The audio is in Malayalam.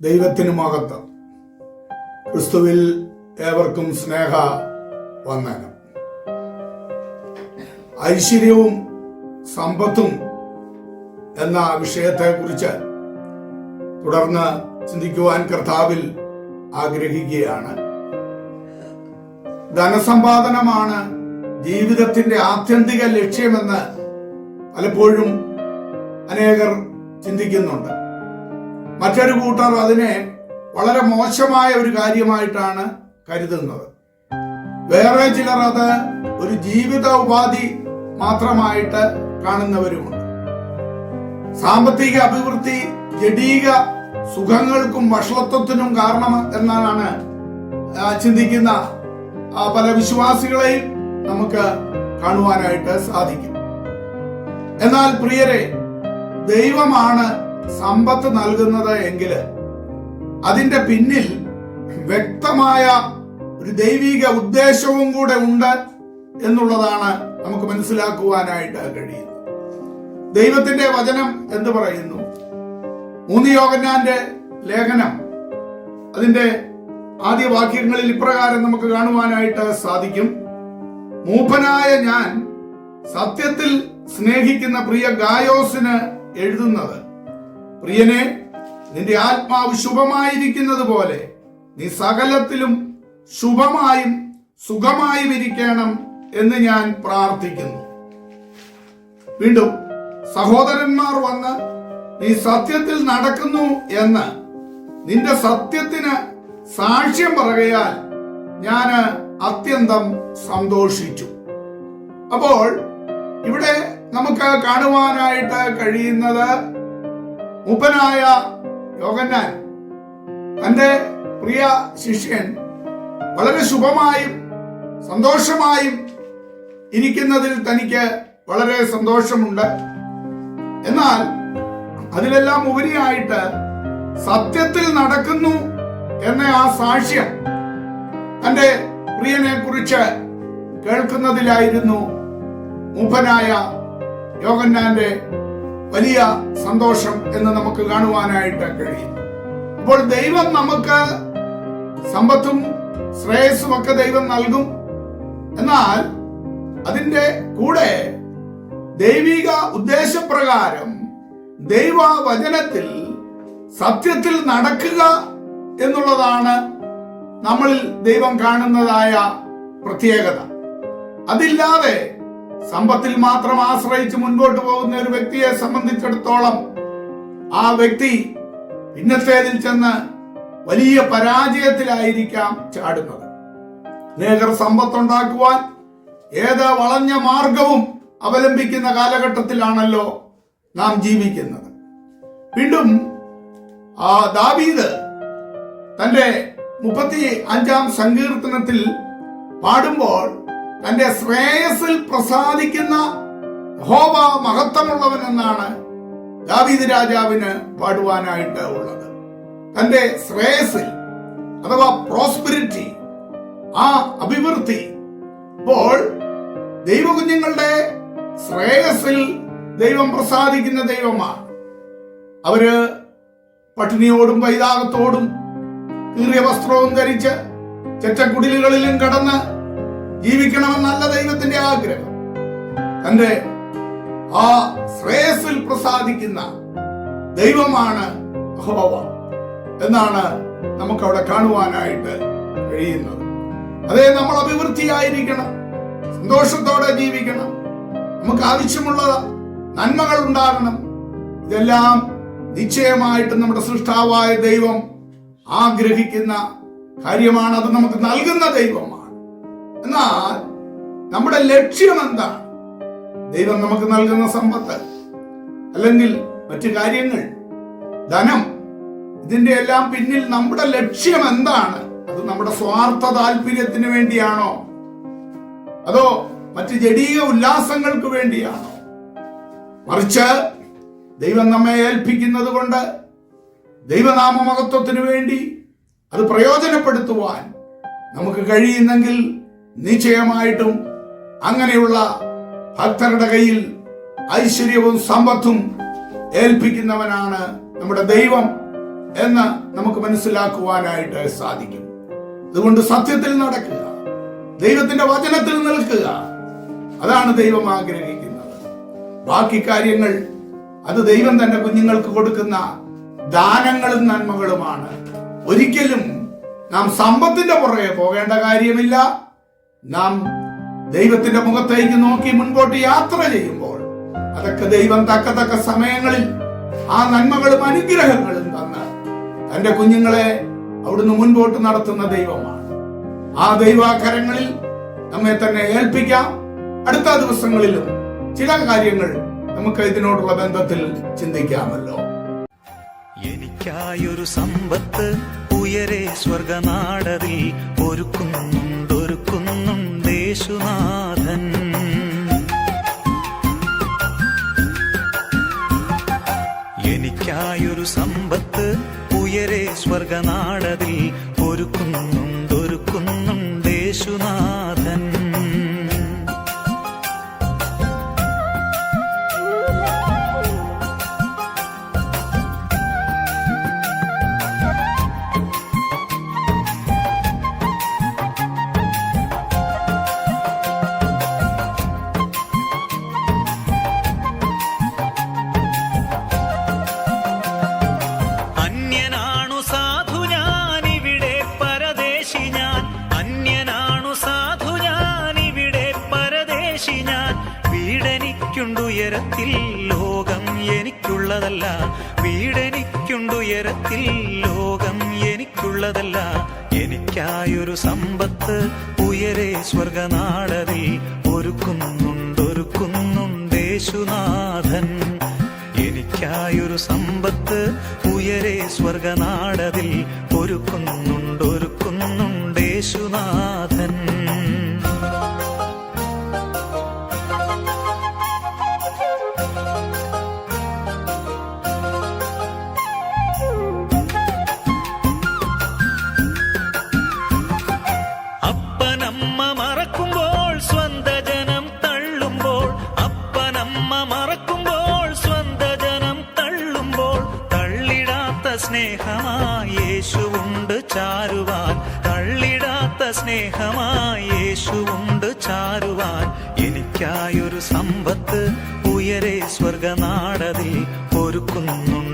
ദൈവത്തിന് മഹത്വം ക്രിസ്തുവിൽ ഏവർക്കും സ്നേഹ വന്ദനം ഐശ്വര്യവും സമ്പത്തും എന്ന വിഷയത്തെ കുറിച്ച് തുടർന്ന് ചിന്തിക്കുവാൻ കർത്താവിൽ ആഗ്രഹിക്കുകയാണ്. ധനസമ്പാദനമാണ് ജീവിതത്തിന്റെ ആത്യന്തിക ലക്ഷ്യമെന്ന് പലപ്പോഴും അനേകർ ചിന്തിക്കുന്നുണ്ട്. മറ്റൊരു കൂട്ടർ അതിനെ വളരെ മോശമായ ഒരു കാര്യമായിട്ടാണ് കരുതുന്നത്. വേറെ ചിലർ അത് ഒരു ജീവിത ഉപാധി മാത്രമായിട്ട് കാണുന്നവരുമുണ്ട്. സാമ്പത്തിക അഭിവൃദ്ധി ജഡീക സുഖങ്ങൾക്കും വഷളത്വത്തിനും കാരണം എന്നാണ് ചിന്തിക്കുന്ന പല വിശ്വാസികളെയും നമുക്ക് കാണുവാനായിട്ട് സാധിക്കും. എന്നാൽ പ്രിയരെ ദൈവമാണ് സമ്പത്ത് നൽകുന്നത് എങ്കിൽ അതിന്റെ പിന്നിൽ വ്യക്തമായ ഒരു ദൈവിക ഉദ്ദേശവും കൂടെ ഉണ്ട് എന്നുള്ളതാണ് നമുക്ക് മനസ്സിലാക്കുവാനായിട്ട് കഴിയുന്നത്. ദൈവത്തിന്റെ വചനം എന്ന് പറയുന്നു? മൂന്ന് യോഗന്നാന്റെ ലേഖനം. അതിന്റെ ആദ്യ വാക്യങ്ങളിൽ ഇപ്രകാരം നമുക്ക് കാണുവാനായിട്ട് സാധിക്കും. മൂപ്പനായ ഞാൻ സത്യത്തിൽ സ്നേഹിക്കുന്ന പ്രിയ ഗായോസിന് എഴുതുന്നത് പ്രിയനെ നിന്റെ ആത്മാവ് ശുഭമായിരിക്കുന്നത് പോലെ നീ സകലത്തിലും ശുഭമായും സുഖമായും ഇരിക്കണം എന്ന് ഞാൻ പ്രാർത്ഥിക്കുന്നു. വീണ്ടും സഹോദരന്മാർ വന്ന് നീ സത്യത്തിൽ നടക്കുന്നു എന്ന് നിന്റെ സത്യത്തിന് സാക്ഷ്യം പറയുകയാൽ ഞാൻ അത്യന്തം സന്തോഷിച്ചു. അപ്പോൾ ഇവിടെ നമുക്ക് കാണുവാനായിട്ട് കഴിയുന്നത് മുപ്പനായ യോഗന്നാൻ തന്റെ പ്രിയ ശിഷ്യൻ വളരെ ശുഭമായും സന്തോഷമായും ഇരിക്കുന്നതിൽ തനിക്ക് വളരെ സന്തോഷമുണ്ട്. എന്നാൽ അതിലെല്ലാം ഉപരിയായിട്ട് സത്യത്തിൽ നടക്കുന്നു എന്ന ആ സാക്ഷ്യം തന്റെ പ്രിയനെ കുറിച്ച് കേൾക്കുന്നതിലായിരുന്നു മൂപ്പനായ യോഗന്നാന്റെ വലിയ സന്തോഷം എന്ന് നമുക്ക് കാണുവാനായിട്ട് കഴിയും. അപ്പോൾ ദൈവം നമുക്ക് സമ്പത്തും ശ്രേയസ്സും ഒക്കെ ദൈവം നൽകും. എന്നാൽ അതിന്റെ കൂടെ ദൈവിക ഉദ്ദേശപ്രകാരം ദൈവ വചനത്തിൽ സത്യത്തിൽ നടക്കുക എന്നുള്ളതാണ് നമ്മളിൽ ദൈവം കാണുന്നതായ പ്രത്യേകത. അതില്ലാതെ സമ്പത്തിൽ മാത്രം ആശ്രയിച്ച് മുൻപോട്ട് പോകുന്ന ഒരു വ്യക്തിയെ സംബന്ധിച്ചിടത്തോളം ആ വ്യക്തി ഇന്നത്തേതിൽ ചെന്ന് വലിയ പരാജയത്തിലായിരിക്കാം ചാടുന്നത്. അനേകർ സമ്പത്തുണ്ടാക്കുവാൻ ഏത് വളഞ്ഞ മാർഗവും അവലംബിക്കുന്ന കാലഘട്ടത്തിലാണല്ലോ നാം ജീവിക്കുന്നത്. വീണ്ടും ആ ദാവീദ് തന്റെ മുപ്പത്തി അഞ്ചാം സങ്കീർത്തനത്തിൽ പാടുമ്പോൾ തന്റെ ശ്രേയസിൽ പ്രസാദിക്കുന്ന ഹോബ മഹത്വമുള്ളവൻ എന്നാണ് ദാവീദ് രാജാവിന് പാടുവാനായിട്ട് ഉള്ളത്. തന്റെ ശ്രേയസിൽ അഥവാ പ്രോസ്പിരിറ്റി ആ അഭിവൃദ്ധി. ഇപ്പോൾ ദൈവകുഞ്ഞുങ്ങളുടെ ശ്രേയസിൽ ദൈവം പ്രസാദിക്കുന്ന ദൈവമാണ്. അവർ പട്ടിണിയോടും വൈതാകത്തോടും കീറിയ വസ്ത്രവും ധരിച്ച് ചെറ്റക്കുടിലുകളിലും കടന്ന് ജീവിക്കണമെന്നല്ല ദൈവത്തിന്റെ ആഗ്രഹം. തന്റെ ആ ശ്രേയസിൽ പ്രസാദിക്കുന്ന ദൈവമാണ് ഹോവ എന്നാണ് നമുക്ക് അവിടെ കാണുവാനായിട്ട് കഴിയുന്നത്. അതേ നമ്മൾ അഭിവൃദ്ധിയായിരിക്കണം. സന്തോഷത്തോടെ ജീവിക്കണം. നമുക്ക് ആവശ്യമുള്ള നന്മകൾ ഉണ്ടാകണം. ഇതെല്ലാം നിശ്ചയമായിട്ട് നമ്മുടെ സൃഷ്ടാവായ ദൈവം ആഗ്രഹിക്കുന്ന കാര്യമാണ്. അത് നമുക്ക് നൽകുന്ന ദൈവമാണ്. എന്നാൽ നമ്മുടെ ലക്ഷ്യം എന്താണ്? ദൈവം നമുക്ക് നൽകുന്ന സമ്പത്ത് അല്ലെങ്കിൽ മറ്റു കാര്യങ്ങൾ ധനം ഇതിന്റെ എല്ലാം പിന്നിൽ നമ്മുടെ ലക്ഷ്യം എന്താണ്? അത് നമ്മുടെ സ്വാർത്ഥ താല്പര്യത്തിന് വേണ്ടിയാണോ? അതോ മറ്റ് ജടീയ ഉല്ലാസങ്ങൾക്ക് വേണ്ടിയാണോ? മറിച്ച് ദൈവം നമ്മെ ഏൽപ്പിക്കുന്നത് കൊണ്ട് ദൈവനാമമഹത്വത്തിന് വേണ്ടി അത് പ്രയോജനപ്പെടുത്തുവാൻ നമുക്ക് കഴിയുന്നെങ്കിൽ നിശ്ചയമായിട്ടും അങ്ങനെയുള്ള ഭക്തരുടെ കയ്യിൽ ഐശ്വര്യവും സമ്പത്തും ഏൽപ്പിക്കുന്നവനാണ് നമ്മുടെ ദൈവം. എന്ന് നമുക്ക് മനസ്സിലാക്കുവാനായിട്ട് സാധിക്കും. അതുകൊണ്ട് സത്യത്തിൽ നടക്കുക. ദൈവത്തിന്റെ വചനത്തിൽ നിൽക്കുക. അതാണ് ദൈവം ആഗ്രഹിക്കുന്നത്. ബാക്കി കാര്യങ്ങൾ അത് ദൈവം തന്റെ കുഞ്ഞുങ്ങൾക്ക് കൊടുക്കുന്ന ദാനങ്ങളും നന്മകളുമാണ്. ഒരിക്കലും നാം സമ്പത്തിന്റെ പുറകെ പോകേണ്ട കാര്യമില്ല. നാം ദൈവത്തിന്റെ മുഖത്തേക്ക് നോക്കി മുൻപോട്ട് യാത്ര ചെയ്യുമ്പോൾ അതൊക്കെ ദൈവം തക്കതക്ക തക്ക സമയങ്ങളിൽ ആ നന്മകളും അനുഗ്രഹങ്ങളും തന്റെ കുഞ്ഞുങ്ങളെ അവിടുന്ന് മുൻപോട്ട് നടത്തുന്ന ദൈവമാണ്. ആ ദൈവാകരങ്ങളിൽ നമ്മെ തന്നെ ഏൽപ്പിക്കാം. അടുത്ത ദിവസങ്ങളിലും ചില കാര്യങ്ങൾ നമുക്ക് ഇതിനോടുള്ള ബന്ധത്തിൽ ചിന്തിക്കാമല്ലോ. എനിക്കായൊരു സമ്പത്ത് ഉയരെ സ്വർഗനാടതിൽ ഒരുക്കുന്നുണ്ടൊരുക്കുന്നുണ്ടേശുനാഥൻ എനിക്കായൊരു സമ്പത്ത് ഉയരെ സ്വർഗനാടതിൽ ഒരുക്കുന്നുണ്ടൊരുക്കുന്നുണ്ടേശുനാഥൻ വീടെനിക്കുണ്ടുയരത്തിൽ ലോകം എനിക്കുള്ളതല്ല. വീടെനിക്കുണ്ടുയരത്തിൽ ലോകം എനിക്കുള്ളതല്ല. എനിക്കായൊരു സമ്പത്ത് ഉയരെ സ്വർഗനാടതിൽ ഒരുക്കുന്നുണ്ടൊരുക്കുന്നുണ്ടേശുനാഥൻ എനിക്കായൊരു സമ്പത്ത് ഉയരെ സ്വർഗനാടതിൽ ഒരുക്കുന്നുണ്ടൊരുക്കുന്നുണ്ടേശുനാഥൻ അപ്പനമ്മ ചാരുവാൻ തള്ളിടാത്ത സ്നേഹമായി യേശുവുണ്ട് ചാരുവാൻ. എനിക്കായൊരു സമ്പത്ത് ഉയരെ സ്വർഗനാടതിൽ ഒരുക്കുന്നുണ്ടൊരുക്കുന്നുണ്ടേശുനാഥൻ